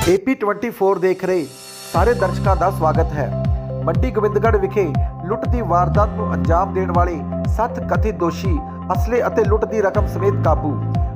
AP24 ਦੇਖ ਰਹੇ ਸਾਰੇ ਦਰਸ਼ਕਾਂ ਦਾ ਸਵਾਗਤ ਹੈ। ਮੰਡੀ ਗੋਬਿੰਦਗੜ੍ਹ ਵਿਖੇ ਲੁੱਟ ਦੀ ਵਾਰਦਾਤ ਨੂੰ ਅੰਜਾਮ ਦੇਣ ਵਾਲੇ ਸੱਤ ਕਥਿਤ ਦੋਸ਼ੀ ਅਸਲੇ ਅਤੇ ਲੁੱਟ ਦੀ ਰਕਮ ਸਮੇਤ ਕਾਬੂ।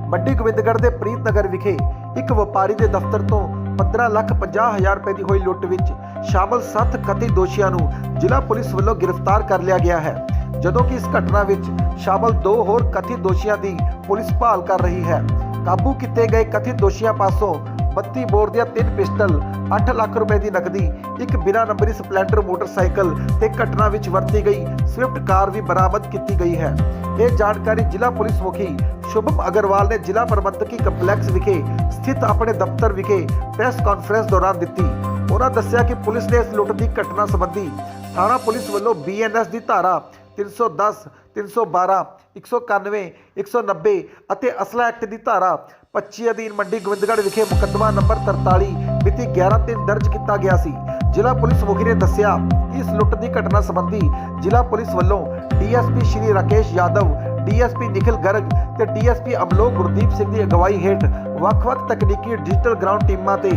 ਮੰਡੀ ਗੋਬਿੰਦਗੜ੍ਹ ਦੇ ਪ੍ਰੀਤ ਨਗਰ ਵਿਖੇ ਇੱਕ ਵਪਾਰੀ ਦੇ ਦਫ਼ਤਰ ਤੋਂ 15 ਲੱਖ 50 ਹਜ਼ਾਰ ਰੁਪਏ ਦੀ ਹੋਈ ਲੁੱਟ ਵਿੱਚ ਸ਼ਾਮਲ ਸੱਤ ਕਥਿਤ ਦੋਸ਼ੀਆਂ ਨੂੰ ਜ਼ਿਲ੍ਹਾ ਪੁਲਿਸ ਵੱਲੋਂ ਗ੍ਰਿਫਤਾਰ ਕਰ ਲਿਆ ਗਿਆ ਹੈ। ਜਦੋਂ ਕਿ ਇਸ ਘਟਨਾ ਵਿੱਚ ਸ਼ਾਮਲ ਦੋ ਹੋਰ ਕਥਿਤ ਦੋਸ਼ੀਆਂ ਦੀ ਪੁਲਿਸ ਭਾਲ ਕਰ ਰਹੀ ਹੈ। ਕਾਬੂ ਕੀਤੇ ਗਏ ਕਥਿਤ ਦੋਸ਼ੀਆਂ ਪਾਸੋਂ 32 ਬੋਰ ਦੀਆਂ ਤਿੰਨ ਪਿਸਟਲ 8 ਲੱਖ ਰੁਪਏ ਦੀ ਨਕਦੀ, ਇੱਕ ਬਿਨਾਂ ਨੰਬਰੀ ਸਪਲੈਂਡਰ ਮੋਟਰਸਾਈਕਲ ਤੇ ਘਟਨਾ ਵਿੱਚ ਵਰਤੀ ਗਈ, ਸਵਿਫਟ ਕਾਰ ਵੀ ਬਰਾਮਦ ਕੀਤੀ ਗਈ ਹੈ। ਇਹ ਜਾਣਕਾਰੀ ਜ਼ਿਲ੍ਹਾ ਪੁਲਿਸ ਮੁਖੀ ਸ਼ੁਭਮ ਅਗਰਵਾਲ ਨੇ ਜ਼ਿਲ੍ਹਾ ਪ੍ਰਬੰਧਕੀ ਕੰਪਲੈਕਸ ਵਿਖੇ ਸਥਿਤ ਆਪਣੇ ਦਫ਼ਤਰ ਵਿਖੇ ਪ੍ਰੈਸ ਕਾਨਫਰੰਸ ਦੌਰਾਨ ਦਿੱਤੀ। ਉਹਨਾਂ ਦੱਸਿਆ ਕਿ ਪੁਲਿਸ ਨੇ ਇਸ ਲੁੱਟ ਦੀ ਘਟਨਾ ਸੰਬੰਧੀ ਥਾਣਾ ਪੁਲਿਸ ਵੱਲੋਂ ਬੀਐਨਐਸ ਦੀ ਧਾਰਾ 310 312 191 190 ਅਤੇ ਅਸਲਾ ਐਕਟ ਦੀ ਧਾਰਾ 25 ਅਧੀਨ ਮੰਡੀ ਗੋਬਿੰਦਗੜ੍ਹ ਵਿਖੇ ਮੁਕੱਦਮਾ ਨੰਬਰ 43 ਮਿਤੀ 11 3 ਦਰਜ ਕੀਤਾ ਗਿਆ ਸੀ। ਜ਼ਿਲ੍ਹਾ ਪੁਲਿਸ ਮੁਖੀ ਨੇ ਦੱਸਿਆ ਕਿ ਇਸ ਲੁੱਟ ਦੀ ਘਟਨਾ ਸੰਬੰਧੀ ਜ਼ਿਲ੍ਹਾ ਪੁਲਿਸ ਵੱਲੋਂ ਡੀਐਸਪੀ ਸ਼੍ਰੀ ਰਾਕੇਸ਼ ਯਾਦਵ, ਡੀਐਸਪੀ ਨਿਖਿਲ ਗਰਗ ਤੇ ਡੀਐਸਪੀ ਅਮਲੋਕ ਗੁਰਦੀਪ ਸਿੰਘ ਦੀ ਅਗਵਾਈ ਹੇਠ ਵੱਖ-ਵੱਖ ਤਕਨੀਕੀ ਡਿਜੀਟਲ ਗਰਾਊਂਡ ਟੀਮਾਂ ਤੇ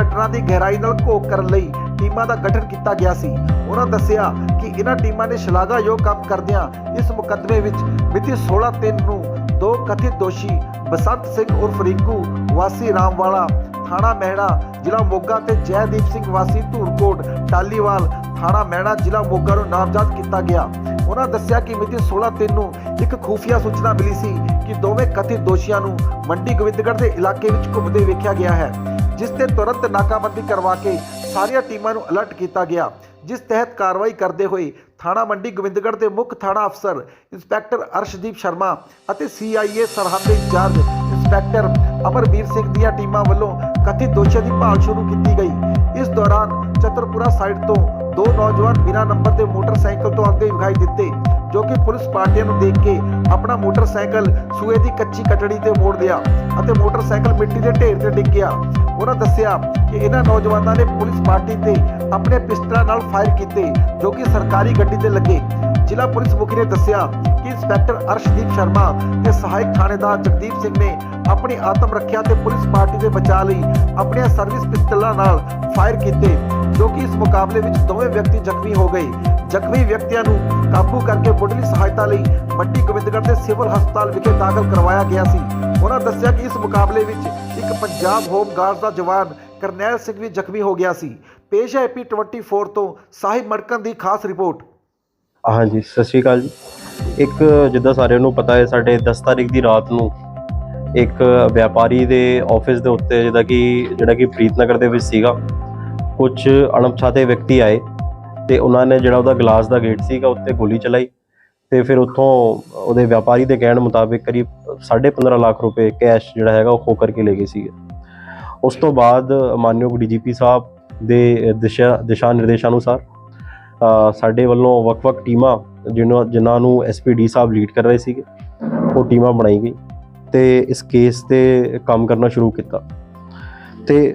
ਘਟਨਾ ਦੀ ਗਹਿਰਾਈ ਨਾਲ ਘੋਖ ਕਰਨ ਲਈ ਟੀਮਾਂ ਦਾ ਗਠਨ ਕੀਤਾ ਗਿਆ ਸੀ। ਉਹਨਾਂ ਦੱਸਿਆ ਇਹਨਾਂ ਟੀਮਾਂ ਨੇ ਸ਼ਲਾਘਾਯੋਗ ਕੰਮ ਕਰਦਿਆਂ ਇਸ ਮੁਕੱਦਮੇ ਵਿੱਚ ਮਿਤੀ 16/3 ਨੂੰ ਦੋ ਕਥਿਤ ਦੋਸ਼ੀ ਬਸੰਤ ਸਿੰਘ ਉਰਫ ਰਿੰਕੂ ਵਾਸੀ ਰਾਮਵਾਲਾ, ਥਾਣਾ ਮਹਿਣਾ, ਜ਼ਿਲ੍ਹਾ ਮੋਗਾ ਤੇ ਜੈਦੀਪ ਸਿੰਘ ਵਾਸੀ ਧੂਰਕੋਟ, ਟਾਲੀਵਾਲ, ਥਾਣਾ ਮਹਿਣਾ, ਜ਼ਿਲ੍ਹਾ ਮੋਗਾ ਨੂੰ ਨਾਮਜ਼ਦ ਕੀਤਾ ਗਿਆ। ਉਹਨਾਂ ਦੱਸਿਆ ਕਿ ਮਿਤੀ 16/3 ਨੂੰ ਇੱਕ ਖੂਫੀਆ ਸੂਚਨਾ ਮਿਲੀ ਸੀ ਕਿ ਦੋਵੇਂ ਕਥਿਤ ਦੋਸ਼ੀਆਂ ਨੂੰ ਮੰਡੀ ਗੋਬਿੰਦਗੜ੍ਹ ਦੇ ਇਲਾਕੇ ਵਿੱਚ ਘੁੰਮਦੇ ਵੇਖਿਆ ਗਿਆ ਹੈ, ਜਿਸ ਤੇ ਤੁਰੰਤ ਨਾਕਾਬੰਦੀ ਕਰਵਾ ਕੇ ਸਾਰੀਆਂ ਟੀਮਾਂ ਨੂੰ ਅਲਰਟ ਕੀਤਾ ਗਿਆ। ਜਿਸ ਤਹਿਤ ਕਾਰਵਾਈ ਕਰਦੇ ਹੋਏ ਥਾਣਾ ਮੰਡੀ ਗੋਬਿੰਦਗੜ੍ਹ ਦੇ ਮੁੱਖ ਥਾਣਾ ਅਫਸਰ ਇੰਸਪੈਕਟਰ ਅਰਸ਼ਦੀਪ ਸ਼ਰਮਾ ਅਤੇ ਸੀਆਈਏ ਸਰਹੱਦ ਦੇ ਇੰਚਾਰਜ ਇੰਸਪੈਕਟਰ ਅਮਰਵੀਰ ਸਿੰਘ ਦੀਆਂ ਟੀਮਾਂ ਵੱਲੋਂ ਕਥਿਤ ਦੋਸ਼ੀਆਂ ਦੀ ਭਾਲ ਸ਼ੁਰੂ ਕੀਤੀ ਗਈ। ਇਸ ਦੌਰਾਨ ਚਤਰਪੁਰਾ ਸਾਈਡ ਤੋਂ ਦੋ ਨੌਜਵਾਨ ਬਿਨਾਂ ਨੰਬਰ ਦੇ ਮੋਟਰਸਾਈਕਲ ਤੋਂ ਆਉਂਦੇ ਵਿਖਾਈ ਦਿੱਤੇ। ਜੋ ਕਿ ਪੁਲਿਸ ਪਾਰਟੀਆਂ ਨੂੰ ਦੇਖ ਕੇ ਆਪਣਾ ਮੋਟਰਸਾਈਕਲ ਸੂਏ ਦੀ ਕੱਚੀ ਕਟੜੀ ਤੇ ਮੋੜ ਦਿਆ ਅਤੇ ਮੋਟਰਸਾਈਕਲ ਮਿੱਟੀ ਦੇ ਢੇਰ ਤੇ ਡਿੱਗ ਗਿਆ। ਉਹਨਾਂ ਦੱਸਿਆ ਕਿ ਇਹਨਾਂ ਨੌਜਵਾਨਾਂ ਨੇ ਪੁਲਿਸ ਪਾਰਟੀ ਤੇ ਆਪਣੇ ਪਿਸਟਲਾਂ ਨਾਲ ਫਾਇਰ ਕੀਤੇ, ਜੋ ਕਿ ਸਰਕਾਰੀ ਗੱਡੀ ਤੇ ਲੱਗੇ। ਜ਼ਿਲ੍ਹਾ ਪੁਲਿਸ ਮੁਖੀ ਨੇ ਦੱਸਿਆ ਕਿ ਇੰਸਪੈਕਟਰ ਅਰਸ਼ਦੀਪ ਸ਼ਰਮਾ ਤੇ ਸਹਾਇਕ ਥਾਣੇਦਾਰ ਜਗਦੀਪ ਸਿੰਘ ਨੇ ਆਪਣੀ ਆਤਮ ਰੱਖਿਆ ਤੇ ਪੁਲਿਸ ਪਾਰਟੀ ਦੇ ਬਚਾਅ ਲਈ ਆਪਣੀਆਂ ਸਰਵਿਸ ਪਿਸਟਲਾਂ ਨਾਲ ਫਾਇਰ ਕੀਤੇ, ਜੋ ਕਿ ਇਸ ਮੁਕਾਬਲੇ ਵਿੱਚ ਦੋਵੇਂ ਵਿਅਕਤੀ ਜ਼ਖਮੀ ਹੋ ਗਏ। ਜ਼ਖਮੀ ਵਿਅਕਤੀਆਂ ਨੂੰ ਕਾਬੂ ਕਰਕੇ ਮੁੱਢਲੀ ਸਹਾਇਤਾ ਲਈ ਮੰਡੀ ਗੋਬਿੰਦਗੜ੍ਹ ਦੇ ਸਿਵਲ ਹਸਪਤਾਲ ਵਿਖੇ ਦਾਖਲ ਕਰਵਾਇਆ ਗਿਆ ਸੀ। ਉਹਨਾਂ ਦੱਸਿਆ ਕਿ ਇਸ ਮੁਕਾਬਲੇ ਵਿੱਚ ਇੱਕ ਪੰਜਾਬ ਹੋਮ ਗਾਰਡ ਦਾ ਜਵਾਨ ਕਰਨੈਲ ਸਿੰਘ ਵੀ ਜ਼ਖਮੀ ਹੋ ਗਿਆ ਸੀ। ਪੇਸ਼ ਹੈ ਏਪੀ 24 ਤੋਂ ਸਾਹਿਬ ਮੜਕਨ ਦੀ ਖਾਸ ਰਿਪੋਰਟ। ਹਾਂਜੀ, ਸਤਿ ਸ਼੍ਰੀ ਅਕਾਲ ਜੀ। ਇੱਕ ਜਿੱਦਾਂ ਸਾਰਿਆਂ ਨੂੰ ਪਤਾ ਹੈ, ਸਾਡੇ 10 ਤਾਰੀਖ ਦੀ ਰਾਤ ਨੂੰ ਇੱਕ ਵਪਾਰੀ ਦੇ ਆਫਿਸ ਦੇ ਉੱਤੇ ਜਿਹਦਾ ਕਿ ਜਿਹੜਾ ਕਿ ਪ੍ਰੀਤਨਗਰ ਦੇ ਵਿੱਚ ਸੀਗਾ ਕੁਝ ਅਣਪਛਾਤੇ ਵਿਅਕਤੀ ਆਏ। ਤੇ ਉਹਨਾਂ ਨੇ ਜਿਹੜਾ ਉਹਦਾ ਗਲਾਸ ਦਾ ਗੇਟ ਸੀਗਾ ਉੱਤੇ ਗੋਲੀ ਚਲਾਈ ਤੇ ਫਿਰ ਉੱਥੋਂ ਉਹਦੇ ਵਪਾਰੀ ਦੇ ਕਹਿਣ ਮੁਤਾਬਿਕ ਕਰੀਬ 15.5 ਲੱਖ ਰੁਪਏ ਕੈਸ਼ ਜਿਹੜਾ ਹੈਗਾ ਉਹ ਖੋ ਕਰਕੇ ਲੈ ਗਏ ਸੀਗੇ। ਉਸ ਤੋਂ ਬਾਅਦ ਮਾਨਯੋਗ ਡੀਜੀਪੀ ਸਾਹਿਬ ਦੇ ਦਿਸ਼ਾ ਦਿਸ਼ਾ ਨਿਰਦੇਸ਼ਾਂ ਅਨੁਸਾਰ ਸਾਡੇ ਵੱਲੋਂ ਵੱਖ-ਵੱਖ ਟੀਮਾਂ ਜਿਨ੍ਹਾਂ ਜਿਨ੍ਹਾਂ ਨੂੰ ਐਸਪੀਡੀ ਸਾਹਿਬ ਲੀਡ ਕਰ ਰਹੇ ਸੀਗੇ, ਉਹ ਟੀਮਾਂ ਬਣਾਈ ਗਈ ਤੇ ਇਸ ਕੇਸ ਤੇ ਕੰਮ ਕਰਨਾ ਸ਼ੁਰੂ ਕੀਤਾ। ਤੇ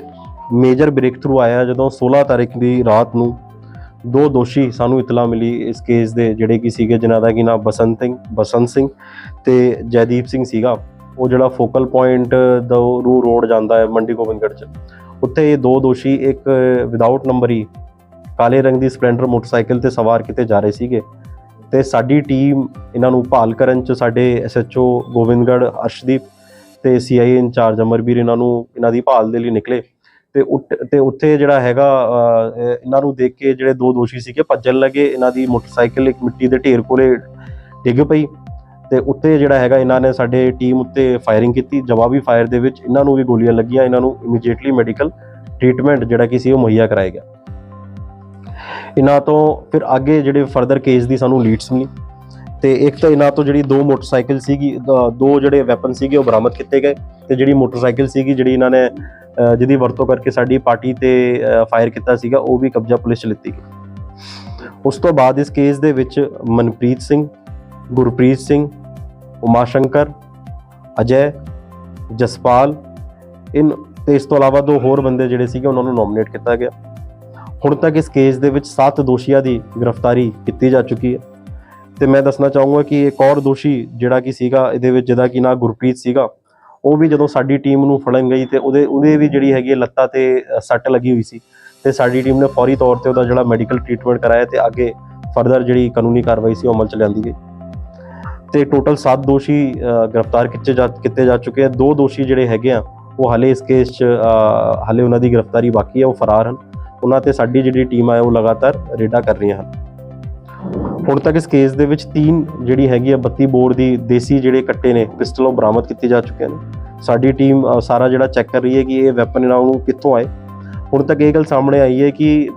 ਮੇਜਰ ਬ੍ਰੇਕ ਥਰੂ ਆਇਆ ਜਦੋਂ 16 ਤਾਰੀਖ ਦੀ ਰਾਤ ਨੂੰ ਦੋ ਦੋਸ਼ੀ ਸਾਨੂੰ ਇਤਲਾ ਮਿਲੀ ਇਸ ਕੇਸ ਦੇ, ਜਿਹੜੇ ਕੀ ਸੀਗੇ ਜਿਨ੍ਹਾਂ ਦਾ ਕੀ ਨਾਮ ਬਸੰਤ ਸਿੰਘ ਬਸੰਤ ਸਿੰਘ ਤੇ ਜੈਦੀਪ ਸਿੰਘ ਸੀਗਾ। ਉਹ ਜਿਹੜਾ ਫੋਕਲ ਪੁਆਇੰਟ ਦਾ ਰੂ ਰੋਡ ਜਾਂਦਾ ਹੈ ਮੰਡੀ ਗੋਬਿੰਦਗੜ੍ਹ ਚ। ਉੱਥੇ ਇਹ ਦੋ ਦੋਸ਼ੀ, ਇੱਕ ਵਿਦਆਊਟ ਹੀ ਕਾਲੇ ਰੰਗ ਦੀ ਸਪਲੈਂਡਰ ਮੋਟਰਸਾਈਕਲ ਤੇ ਸਵਾਰ ਕਿਤੇ ਜਾ ਰਹੇ ਸੀਗੇ ਤੇ ਸਾਡੀ ਟੀਮ ਇਹਨਾਂ ਨੂੰ ਭਾਲ ਕਰਨ ਚ ਸਾਡੇ ਐਸਐਚਓ ਗੋਬਿੰਦਗੜ੍ਹ, ਅਰਸ਼ਦੀਪ ਤੇ ਸੀਆਈਏ ਇੰਚਾਰਜ ਅਮਰਵੀਰ ਇਹਨਾਂ ਨੂੰ, ਇਹਨਾਂ ਦੀ ਭਾਲ ਦੇ ਲਈ ਨਿਕਲੇ। ਤੇ ਉੱਟ- ਤੇ ਉੱਥੇ ਜਿਹੜਾ ਹੈਗਾ ਇਹਨਾਂ ਨੂੰ ਦੇਖ ਕੇ ਜਿਹੜੇ ਦੋ ਦੋਸ਼ੀ ਸੀਗੇ ਭੱਜਣ ਲੱਗੇ। ਇਹਨਾਂ ਦੀ ਮੋਟਰਸਾਈਕਲ ਇੱਕ ਮਿੱਟੀ ਦੇ ਢੇਰ ਕੋਲੇ ਡਿੱਗ ਪਈ ਤੇ ਉੱਤੇ ਜਿਹੜਾ ਹੈਗਾ ਇਹਨਾਂ ਨੇ ਸਾਡੇ ਟੀਮ ਉੱਤੇ ਫਾਇਰਿੰਗ ਕੀਤੀ। ਜਵਾਬੀ ਫਾਇਰ ਦੇ ਵਿੱਚ ਇਹਨਾਂ ਨੂੰ ਵੀ ਗੋਲੀਆਂ ਲੱਗੀਆਂ। ਇਹਨਾਂ ਨੂੰ ਇਮੀਡੀਏਟਲੀ ਮੈਡੀਕਲ ਟ੍ਰੀਟਮੈਂਟ ਜਿਹੜਾ ਕਿ ਸੀ ਉਹ ਮੁਹੱਈਆ ਕਰਾਇਆ ਗਿਆ। ਇਹਨਾਂ ਤੋਂ ਫਿਰ ਅੱਗੇ ਜਿਹੜੇ ਫਰਦਰ ਕੇਸ ਦੀ ਸਾਨੂੰ ਲੀਡਸ ਮਿਲੀ। ਤੇ ਇੱਕ ਤਾਂ ਇਹਨਾਂ ਤੋਂ ਜਿਹੜੀ ਦੋ ਮੋਟਰਸਾਈਕਲ ਸੀਗੀ ਦੋ ਜਿਹੜੇ ਵੈਪਨ ਸੀਗੇ ਉਹ ਬਰਾਮਦ ਕੀਤੇ ਗਏ ਤੇ ਜਿਹੜੀ ਮੋਟਰਸਾਈਕਲ ਸੀਗੀ ਜਿਹੜੀ ਇਹਨਾਂ ਨੇ ਜਿਹਦੀ ਵਰਤੋਂ ਕਰਕੇ ਸਾਡੀ ਪਾਰਟੀ ਤੇ ਫਾਇਰ ਕੀਤਾ ਸੀਗਾ, ਉਹ ਵੀ ਕਬਜ਼ਾ ਪੁਲਿਸ ਚ ਲਿੱਤੀ ਗਈ। ਉਸ ਤੋਂ ਬਾਅਦ ਇਸ ਕੇਸ ਦੇ ਵਿੱਚ ਮਨਪ੍ਰੀਤ ਸਿੰਘ, ਗੁਰਪ੍ਰੀਤ ਸਿੰਘ ਉਮਾ ਸ਼ੰਕਰ ਅਜੈ, ਜਸਪਾਲ, ਇਨ, ਤੇ ਇਸ ਤੋਂ ਇਲਾਵਾ ਦੋ ਹੋਰ ਬੰਦੇ ਜਿਹੜੇ ਸੀਗੇ, ਉਹਨਾਂ ਨੂੰ ਨੋਮੀਨੇਟ ਕੀਤਾ ਗਿਆ। ਹੁਣ ਤੱਕ ਇਸ ਕੇਸ ਦੇ ਵਿੱਚ 7 ਦੋਸ਼ੀਆਂ ਦੀ ਗ੍ਰਿਫਤਾਰੀ ਕੀਤੀ ਜਾ ਚੁੱਕੀ ਹੈ। ਤੇ ਮੈਂ ਦੱਸਣਾ ਚਾਹੂੰਗਾ ਕਿ ਇੱਕ ਔਰ ਦੋਸ਼ੀ ਜਿਹੜਾ ਕਿ ਸੀਗਾ ਇਹਦੇ ਵਿੱਚ ਜਿਹਦਾ ਕਿ ਨਾਂ ਗੁਰਪ੍ਰੀਤ ਸੀਗਾ ਉਹ ਵੀ ਜਦੋਂ ਸਾਡੀ ਟੀਮ ਨੂੰ ਫੜਨ ਗਈ ਤੇ ਉਹਦੇ ਉਹਦੇ ਵੀ ਜਿਹੜੀ ਹੈਗੀ ਹੈ ਲੱਤਾਂ ਤੇ ਸੱਟ ਲੱਗੀ ਹੋਈ ਸੀ ਤੇ ਸਾਡੀ ਟੀਮ ਨੇ ਫੌਰੀ ਤੌਰ ਤੇ ਉਹਦਾ ਜਿਹੜਾ ਮੈਡੀਕਲ ਟ੍ਰੀਟਮੈਂਟ ਕਰਾਇਆ ਤੇ ਅੱਗੇ ਫਰਦਰ ਜਿਹੜੀ ਕਾਨੂੰਨੀ ਕਾਰਵਾਈ ਸੀ ਉਹ ਅਮਲ ਚ ਲਿਆਂਦੀ ਗਈ। ਤੇ ਟੋਟਲ 7 ਦੋਸ਼ੀ ਗ੍ਰਿਫਤਾਰ ਕੀਤੇ ਜਾ ਕੀਤੇ ਜਾ ਚੁੱਕੇ ਆ। ਦੋ ਦੋਸ਼ੀ ਜਿਹੜੇ ਹੈਗੇ ਆ ਉਹ ਹਾਲੇ ਇਸ ਕੇਸ 'ਚ ਅ, ਹਾਲੇ ਉਹਨਾਂ ਦੀ ਗ੍ਰਿਫਤਾਰੀ ਬਾਕੀ ਹੈ ਉਹ ਫਰਾਰ ਹਨ। ਉਹਨਾਂ ਤੇ ਸਾਡੀ ਜਿਹੜੀ ਟੀਮ ਹੈ ਉਹ ਲਗਾਤਾਰ ਰੇਡਾਂ ਕਰ ਰਹੀਆਂ ਹਨ। ਹੁਣ ਤੱਕ ਇਸ ਕੇਸ ਦੇ ਵਿੱਚ ਤਿੰਨ ਜਿਹੜੀ ਹੈਗੀ ਆ 32 ਬੋਰ ਦੀ ਦੇਸੀ ਜਿਹੜੇ ਕੱਟੇ ਨੇ ਪਿਸਟਲ ਉਹ ਬਰਾਮਦ ਕੀਤੇ ਜਾ ਚੁੱਕੇ ਨੇ। ਸਾਡੀ ਟੀਮ ਸਾਰਾ ਜਿਹੜਾ ਚੈੱਕ ਕਰ ਰਹੀ ਹੈ ਕਿ ਇਹ ਵੈਪਨ ਇਹਨਾਂ ਨੂੰ ਕਿੱਥੋਂ ਆਏ। ਹੁਣ ਤੱਕ ਇਹ ਗੱਲ ਸਾਹਮਣੇ ਆਈ ਹੈ ਕਿ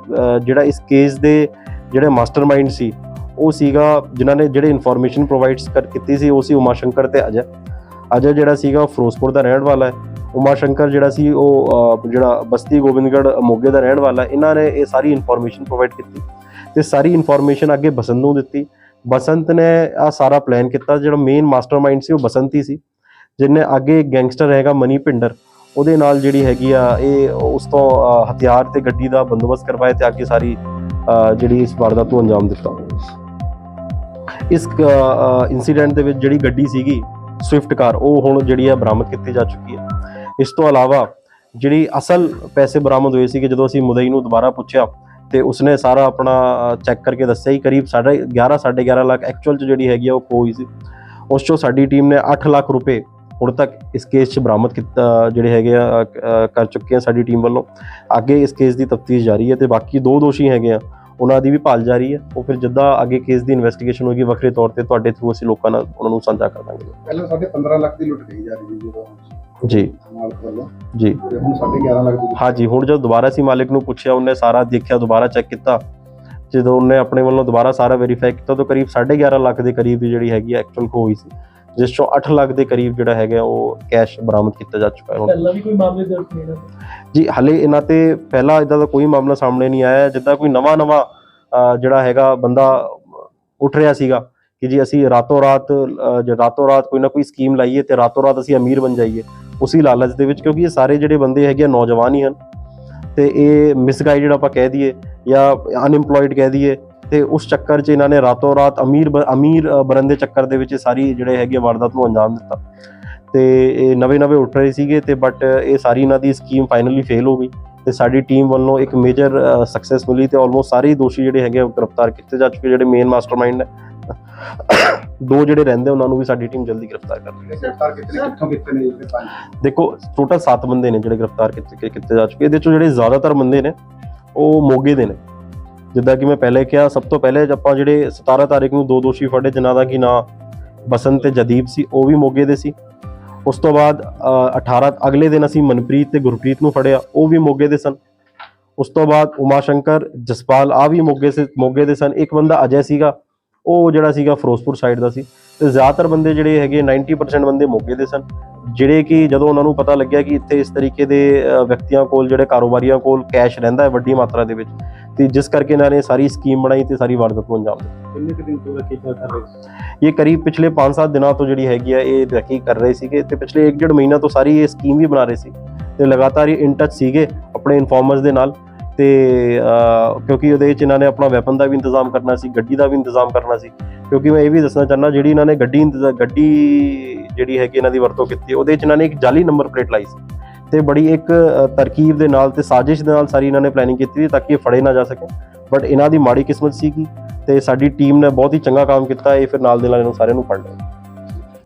ਜਿਹੜਾ ਇਸ ਕੇਸ ਦੇ ਜਿਹੜੇ ਮਾਸਟਰਮਾਈਂਡ ਸੀ, ਉਹ ਸੀਗਾ ਜਿਨ੍ਹਾਂ ਨੇ ਜਿਹੜੇ ਇਨਫੋਰਮੇਸ਼ਨ ਪ੍ਰੋਵਾਈਡਸ ਕਰ, ਕੀਤੀ ਸੀ, ਉਹ ਸੀ ਉਮਾ ਸ਼ੰਕਰ ਤੇ ਅਜय ਅਜय ਜਿਹੜਾ ਸੀਗਾ ਉਹ ਫਿਰੋਜ਼ਪੁਰ ਦਾ ਰਹਿਣ ਵਾਲਾ ਹੈ। ਉਮਾ ਸ਼ੰਕਰ ਜਿਹੜਾ ਸੀ ਉਹ ਜਿਹੜਾ ਬਸਤੀ ਗੋਬਿੰਦਗੜ੍ਹ ਮੋਗੇ ਦਾ ਰਹਿਣ ਵਾਲਾ ਇਹਨਾਂ ਨੇ ਇਹ ਸਾਰੀ ਇਨਫੋਰਮੇਸ਼ਨ ਪ੍ਰੋਵਾਈਡ ਕੀਤੀ। ਤੇ ਸਾਰੀ ਇਨਫੋਰਮੇਸ਼ਨ ਅੱਗੇ ਬਸੰਤ ਨੂੰ ਦਿੱਤੀ। ਬਸੰਤ ਨੇ ਆ ਸਾਰਾ ਪਲਾਨ ਕੀਤਾ, ਜਿਹੜਾ ਮੇਨ ਮਾਸਟਰਮਾਈਂਡ ਸੀ ਉਹ ਬਸੰਤ ਹੀ ਸੀ, ਜਿਹਨੇ ਅੱਗੇ ਗੈਂਗਸਟਰ ਹੈਗਾ ਮਨੀ ਪਿੰਡਰ ਉਹਦੇ ਨਾਲ ਜਿਹੜੀ ਹੈਗੀ ਆ, ਇਹ ਉਸ ਤੋਂ ਹਥਿਆਰ ਤੇ ਗੱਡੀ ਦਾ ਬੰਦੋਬਸਤ ਕਰਵਾਇਆ ਤੇ ਅੱਗੇ ਸਾਰੀ ਜਿਹੜੀ ਇਸ ਵਾਰਦਾਤ ਨੂੰ ਅੰਜਾਮ ਦਿੱਤਾ। ਇਸ ਇਨਸੀਡੈਂਟ ਦੇ ਵਿੱਚ ਜਿਹੜੀ ਗੱਡੀ ਸੀਗੀ ਸਵਿਫਟ ਕਾਰ, ਉਹ ਹੁਣ ਜਿਹੜੀ ਆ ਬਰਾਮਦ ਕੀਤੀ ਜਾ ਚੁੱਕੀ ਹੈ ਇਸ ਤੋਂ ਇਲਾਵਾ ਜਿਹੜੀ ਅਸਲ ਪੈਸੇ ਬਰਾਮਦ ਹੋਏ ਸੀਗੇ, ਜਦੋਂ ਅਸੀਂ ਮੁਦਈ ਨੂੰ ਦੁਬਾਰਾ ਪੁੱਛਿਆ ਤੇ ਉਸਨੇ ਸਾਰਾ ਆਪਣਾ ਚੈੱਕ ਕਰਕੇ ਦੱਸਿਆ ਹੀ ਕਰੀਬ 11.5 11.5 ਲੱਖ ਐਕਚੁਅਲ ਚ ਜਿਹੜੀ ਹੈਗੀ ਆ ਉਹ ਖੋਈ ਸੀ। ਉਸ ਚੋਂ ਸਾਡੀ ਟੀਮ ਨੇ 8 ਲੱਖ ਰੁਪਏ ਹੁਣ ਤੱਕ ਇਸ ਕੇਸ 'ਚ ਬਰਾਮਦ ਕੀਤਾ, ਜਿਹੜੇ ਹੈਗੇ ਆ ਕਰ ਚੁੱਕੇ ਆ ਸਾਡੀ ਟੀਮ ਵੱਲੋਂ। ਅੱਗੇ ਇਸ ਕੇਸ ਦੀ ਤਫਤੀਸ਼ ਜਾਰੀ ਹੈ ਤੇ ਬਾਕੀ ਦੋ ਦੋਸ਼ੀ ਹੈਗੇ ਆ, ਉਹਨਾਂ ਦੀ ਵੀ ਭਾਲ ਜਾਰੀ ਹੈ। ਉਹ ਫਿਰ ਜਿੱਦਾਂ ਅੱਗੇ ਕੇਸ ਦੀ ਇਨਵੈਸਟੀਗੇਸ਼ਨ ਹੋਏਗੀ, ਵੱਖਰੇ ਤੌਰ ਤੇ ਤੁਹਾਡੇ ਥਰੂ ਅਸੀਂ ਲੋਕਾਂ ਨਾਲ ਉਹਨਾਂ ਨੂੰ ਸਾਂਝਾ ਕਰ ਦਾਂਗੇ। ਪਹਿਲਾਂ ਸਾਡੇ 15 ਲੱਖ ਦੀ ਲੁੱਟ ਗਈ ਜਾ ਰਹੀ ਸੀ ਜੀ। ਮਾਲਕ ਵੱਲੋਂ ਜੀ। ਤੇ ਹੁਣ ਸਾਡੇ 11 ਲੱਖ ਦੀ ਲੁੱਟ ਹਾਂਜੀ ਹੁਣ ਜਦੋਂ ਦੁਬਾਰਾ ਅਸੀਂ ਮਾਲਿਕ ਨੂੰ ਪੁੱਛਿਆ ਉਹਨੇ ਸਾਰਾ ਦੇਖਿਆ ਦੁਬਾਰਾ ਚੈੱਕ ਕੀਤਾ। ਜਦੋਂ ਉਹਨੇ ਆਪਣੇ ਵੱਲੋਂ ਦੁਬਾਰਾ ਸਾਰਾ ਵੈਰੀਫਾਈ ਕੀਤਾ ਤਾਂ ਕਰੀਬ 11.5 ਲੱਖ ਦੇ ਕਰੀਬ ਜਿਹੜੀ ਹੈਗੀ ਐਕਚੁਅਲ ਹੋਈ ਸੀ। ਜਿਸ ਚੋਂ 8 ਲੱਖ ਦੇ ਕਰੀਬ ਜਿਹੜਾ ਹੈਗਾ ਉਹ ਕੈਸ਼ ਬਰਾਮਦ ਕੀਤਾ ਜਾ ਚੁੱਕਾ ਹੈ ਹੁਣ। ਪਹਿਲਾਂ ਵੀ ਕੋਈ ਮਾਮਲੇ ਦਰਜ ਨਹੀਂ ਨਾ ਜੀ ਹਲੇ ਇਹਨਾਂ ਤੇ ਪਹਿਲਾਂ ਇਦਾਂ ਦਾ ਕੋਈ ਮਾਮਲਾ ਸਾਹਮਣੇ ਨਹੀਂ ਆਇਆ। ਜਿੱਦਾਂ ਕੋਈ ਨਵਾਂ ਨਵਾਂ ਜਿਹੜਾ ਹੈਗਾ ਬੰਦਾ ਉੱਠ ਰਿਹਾ ਸੀਗਾ ਕਿ ਜੀ ਅਸੀਂ ਰਾਤੋਂ ਰਾਤ ਜੇ ਰਾਤੋਂ ਰਾਤ ਕੋਈ ਨਾ ਕੋਈ ਸਕੀਮ ਲਾਈਏ ਤੇ ਰਾਤੋਂ ਰਾਤ ਅਸੀਂ ਅਮੀਰ ਬਣ ਜਾਈਏ। ਉਸੇ ਲਾਲਚ ਦੇ ਵਿੱਚ ਕਿਉਂਕਿ ਇਹ ਸਾਰੇ ਜਿਹੜੇ ਬੰਦੇ ਹੈਗੇ ਆ ਨੌਜਵਾਨ ਹੀ ਹਨ। ਤੇ ਇਹ ਮਿਸਗਾਈਡਡ ਆਪਾਂ ਕਹਿ ਦਈਏ ਜਾਂ ਅਨਇੰਪਲੋਇਡ ਕਹਿ ਦਈਏ। ਤੇ ਉਸ ਚੱਕਰ 'ਚ ਇਹਨਾਂ ਨੇ ਰਾਤੋਂ ਰਾਤ ਅਮੀਰ ਬ- ਅਮੀਰ ਅ, ਬਣਨ ਦੇ ਚੱਕਰ ਦੇ ਵਿੱਚ ਇਹ ਸਾਰੀ ਜਿਹੜੇ ਹੈਗੇ ਵਾਰਦਾਤ ਨੂੰ ਅੰਜਾਮ ਦਿੱਤਾ। ਤੇ ਇਹ ਨਵੇਂ ਨਵੇਂ ਉੱਠ ਰਹੇ ਸੀਗੇ ਤੇ ਬਟ ਇਹ ਸਾਰੀ ਇਹਨਾਂ ਦੀ ਸਕੀਮ ਫਾਈਨਲੀ ਫੇਲ ਹੋ ਗਈ। ਤੇ ਸਾਡੀ ਟੀਮ ਵੱਲੋਂ ਇੱਕ ਮੇਜਰ ਸਕਸੈਸ ਮਿਲੀ ਤੇ ਆਲਮੋਸਟ ਸਾਰੇ ਹੀ ਦੋਸ਼ੀ ਜਿਹੜੇ ਹੈਗੇ ਆ ਉਹ ਗ੍ਰਿਫਤਾਰ ਕੀਤੇ ਜਾ ਚੁੱਕੇ ਜਿਹੜੇ ਮੇਨ ਮਾਸਟਰਮਾਈਂਡ ਹੈ ਦੋ ਜਿਹੜੇ ਰਹਿੰਦੇ ਉਹਨਾਂ ਨੂੰ ਵੀ ਸਾਡੀ ਟੀਮ ਜਲਦੀ ਗ੍ਰਿਫਤਾਰ ਕਰ ਲਏਗੀ ਗ੍ਰਿਫਤਾਰ ਕੀਤੇ ਕਿੱਥੋਂ ਕੀਤੇ ਨੇ ਜਿਹੜੇ ਪੰਜ? ਦੇਖੋ ਟੋਟਲ 7 ਬੰਦੇ ਨੇ ਜਿਹੜੇ ਗ੍ਰਿਫਤਾਰ ਕੀਤੇ ਕੀਤੇ ਜਾ ਚੁੱਕੇ। ਇਹਦੇ ਚੋਂ ਜਿਹੜੇ ਜ਼ਿਆਦਾਤਰ ਬੰਦੇ ਨੇ ਉਹ ਮੋਗੇ ਦੇ ਨੇ। ਜਿੱਦਾਂ ਕਿ ਮੈਂ ਪਹਿਲੇ ਕਿਹਾ ਸਭ ਤੋਂ ਪਹਿਲੇ ਆਪਾਂ ਜਿਹੜੇ 17 ਤਾਰੀਖ ਨੂੰ ਦੋ ਦੋਸ਼ੀ ਫੜੇ ਜਿਨ੍ਹਾਂ ਦਾ ਕੀ ਨਾਂ ਬਸੰਤ ਤੇ ਜਦੀਪ ਸੀ ਉਹ ਵੀ ਮੋਗੇ ਦੇ ਸੀ। ਉਸ ਤੋਂ ਬਾਅਦ ਅ, 18 ਅਗਲੇ ਦਿਨ ਅਸੀਂ ਮਨਪ੍ਰੀਤ ਤੇ ਗੁਰਪ੍ਰੀਤ ਨੂੰ ਫੜਿਆ ਉਹ ਵੀ ਮੋਗੇ ਦੇ ਸਨ। ਉਸ ਤੋਂ ਬਾਅਦ ਉਮਾ ਸ਼ੰਕਰ ਜਸਪਾਲ ਆ ਵੀ ਮੋਗੇ ਸੇ ਮੋਗੇ ਦੇ ਸਨ। ਇੱਕ ਬੰਦਾ ਅਜੇ ਸੀਗਾ ਉਹ ਜਿਹੜਾ ਸੀਗਾ ਫਿਰੋਜ਼ਪੁਰ ਸਾਈਡ ਦਾ ਸੀ। ਤੇ ਜ਼ਿਆਦਾਤਰ ਬੰਦੇ ਜਿਹੜੇ ਹੈਗੇ 90% ਬੰਦੇ ਮੋਗੇ ਦੇ ਸਨ। ਜਿਹੜੇ ਕਿ ਜਦੋਂ ਉਹਨਾਂ ਨੂੰ ਪਤਾ ਲੱਗਿਆ ਕਿ ਇੱਥੇ ਇਸ ਤਰੀਕੇ ਦੇ ਵਿਅਕਤੀਆਂ ਕੋਲ ਜਿਹੜੇ ਕਾਰੋਬਾਰੀਆਂ ਕੋਲ ਕੈਸ਼ ਰਹਿੰਦਾ ਹੈ ਵੱਡੀ ਮਾਤਰਾ ਦੇ ਵਿੱਚ ਤੇ ਜਿਸ ਕਰਕੇ ਇਹਨਾਂ ਨੇ ਸਾਰੀ ਸਕੀਮ ਬਣਾਈ ਤੇ ਸਾਰੀ ਵਾਰਦਾਤ ਨੂੰ ਅੰਜਾਮ ਦਿੱਤਾ। ਕਿੰਨੇ ਕੁ ਦਿਨ ਤੋਂ ਰੱਖੀ ਜਾ ਰਹੇ ਇਹ ਕਰੀਬ ਪਿਛਲੇ 5-7 ਦਿਨਾਂ ਤੋਂ ਜਿਹੜੀ ਹੈਗੀ ਆ ਇਹ ਰਕੀ ਕਰ ਰਹੇ ਸੀਗੇ ਤੇ ਪਿਛਲੇ 1.5 ਮਹੀਨਾ ਤੋਂ ਸਾਰੀ ਇਹ ਸਕੀਮ ਵੀ ਬਣਾ ਰਹੇ ਸੀ। ਤੇ ਲਗਾਤਾਰ ਇਹ ਇਨ ਟੱਚ ਸੀਗੇ ਆਪਣੇ ਇਨਫਾਰਮਰਸ ਦੇ ਨਾਲ। ਤੇ ਕਿਉਂਕਿ ਉਹਦੇ ਵਿੱਚ ਇਹਨਾਂ ਨੇ ਆਪਣਾ ਵੈਪਨ ਦਾ ਵੀ ਇੰਤਜ਼ਾਮ ਕਰਨਾ ਸੀ, ਗੱਡੀ ਦਾ ਵੀ ਇੰਤਜ਼ਾਮ ਕਰਨਾ ਸੀ। ਕਿਉਂਕਿ ਮੈਂ ਇਹ ਵੀ ਦੱਸਣਾ ਚਾਹੁੰਦਾ, ਜਿਹੜੀ ਇਹਨਾਂ ਨੇ ਗੱਡੀ ਇੰਤਜ਼ਾ- ਗੱਡੀ ਜਿਹੜੀ ਹੈਗੀ ਇਹਨਾਂ ਦੀ ਵਰਤੋਂ ਕੀਤੀ, ਉਹਦੇ ਵਿੱਚ ਇਹਨਾਂ ਨੇ ਇੱਕ ਜਾਲੀ ਨੰਬਰ ਪਲੇਟ ਲਾਈ ਸੀ। ਤੇ ਬੜੀ ਇੱਕ ਤਰਕੀਬ ਦੇ ਨਾਲ ਤੇ ਸਾਜ਼ਿਸ਼ ਦੇ ਨਾਲ ਸਾਰੀ ਇਹਨਾਂ ਨੇ ਪਲੈਨਿੰਗ ਕੀਤੀ ਸੀ ਤਾਂ ਕਿ ਇਹ ਫੜੇ ਨਾ ਜਾ ਸਕੇ ਬਟ ਇਹਨਾਂ ਦੀ ਮਾੜੀ ਕਿਸਮਤ ਸੀਗੀ ਤੇ ਸਾਡੀ ਟੀਮ ਨੇ ਬਹੁਤ ਹੀ ਚੰਗਾ ਕੰਮ ਕੀਤਾ, ਇਹ ਫਿਰ ਨਾਲ ਦੇ ਨਾਲ ਇਹਨੂੰ ਸਾਰਿਆਂ ਨੂੰ ਫੜ ਲਿਆ।